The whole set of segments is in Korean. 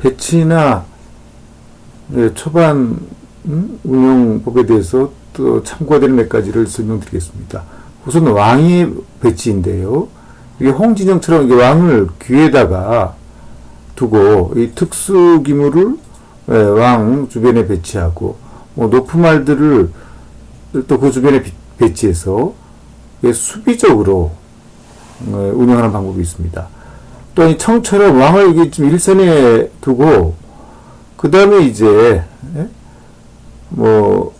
배치나 네, 초반 음, 운영법에 대해서 또 참고가 되는 몇 가지를 설명드리겠습니다. 우선 왕의 배치인데요. 이게 홍진영처럼 이게 왕을 귀에다가 두고 이 특수 기물을 예, 왕 주변에 배치하고 뭐 높은 말들을 또 그 주변에 비- 배치해서 수비적으로 어, 운영하는 방법이 있습니다. 또이 청처럼 왕을 이게 좀 일선에 두고 그 다음에 이제 예? 뭐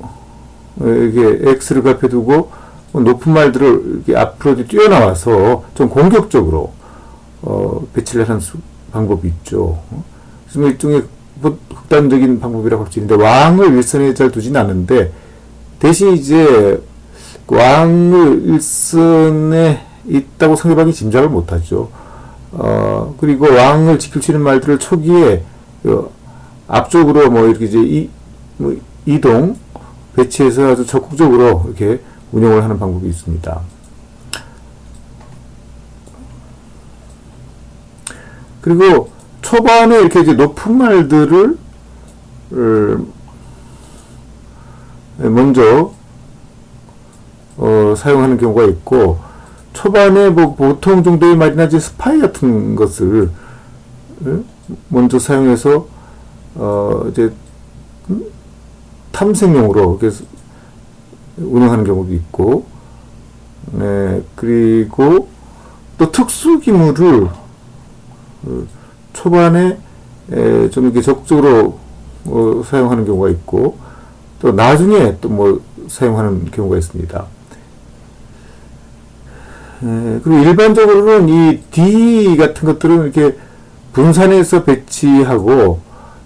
어, 이게 X를 앞에 두고 뭐 높은 말들을 앞으로 뛰어나와서 좀 공격적으로 어, 배치를 하는 수- 방법이 있죠. 어? 그래서 일종의 뭐 극단적인 방법이라고 할 수 있는데 왕을 일선에 잘 두진 않는데 대신 이제 왕을 일선에 있다고 상대방이 짐작을 못하죠. 어, 그리고 왕을 지킬 수 있는 말들을 초기에 그 앞쪽으로 뭐 이렇게 이제 이, 뭐 이동 배치해서 아주 적극적으로 이렇게 운영을 하는 방법이 있습니다. 그리고 초반에 이렇게 이제 높은 말들을 을, 먼저 어, 사용하는 경우가 있고 초반에 뭐 보통 정도의 말이나 이제 스파이 같은 것을 예? 먼저 사용해서 어 이제 음? 탐색용으로 운영하는 경우도 있고 네 그리고 또 특수 기물을 어, 초반에 에, 좀 이렇게 적극적으로 어, 사용하는 경우가 있고 또 나중에 또 뭐 사용하는 경우가 있습니다. 에, 그리고 일반적으로는 이 D 같은 것들은 이렇게 분산해서 배치하고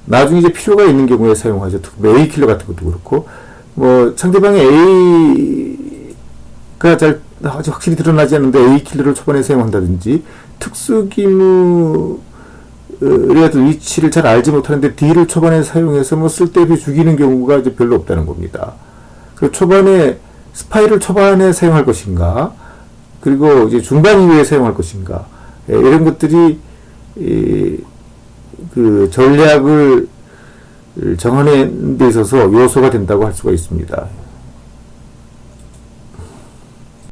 나중에 이제 필요가 있는 경우에 사용하죠. 특히 A 킬러 같은 것도 그렇고 뭐 상대방의 A가 잘 아주 확실히 드러나지 않는데 A 킬러를 초반에 사용한다든지 특수 기물의 어떤 위치를 잘 알지 못하는데 D를 초반에 사용해서 뭐 쓸데없이 죽이는 경우가 이제 별로 없다는 겁니다. 그 초반에 스파이를 초반에 사용할 것인가, 그리고 이제 중반 이후에 사용할 것인가, 예, 이런 것들이 이, 그 전략을 정하는 데 있어서 요소가 된다고 할 수가 있습니다.